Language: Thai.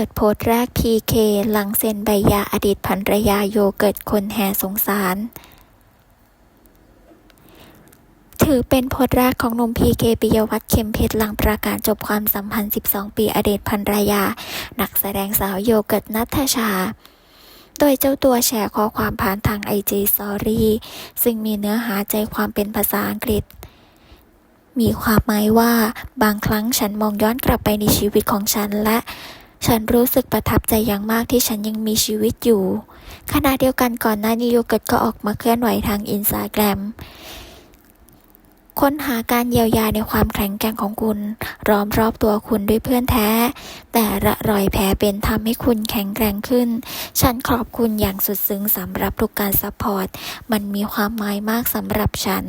ปิดโพสต์แรก PK หลังเซ็นใบยาอดีตภรรยาโยเกิร์ตคนแห่สงสาร ถือเป็นโพสต์แรกของหนุ่มพีเคปิยวัฒน์เข็มเพชรหลังประกาศจบความสัมพันธ์ 12 ปีอดีตภรรยา นักแสดงสาวโยเกิร์ตนัทชา โดยเจ้าตัวแชร์ข้อความผ่านทาง IG Story ซึ่งมีเนื้อหาใจความเป็นภาษาอังกฤษมีความหมายว่าบางครั้งฉันมองย้อนกลับไปในชีวิตของฉันและ ฉันรู้สึกประทับใจอย่างมากที่ฉันยังมีชีวิตอยู่ ขณะเดียวกันก่อนหน้านี้โยเกิร์ตก็ออกมาเคลื่อนไหวทางอินสตาแกรมค้นหาการเยียวยาในความแข็งแกร่งของคุณล้อมรอบตัวคุณด้วยเพื่อนแท้ แต่ละรอยแผลเป็นทำให้คุณแข็งแกร่งขึ้น ฉันขอบคุณอย่างสุดซึ้งสำหรับทุกการซัพพอร์ต มันมีความหมายมากสำหรับฉัน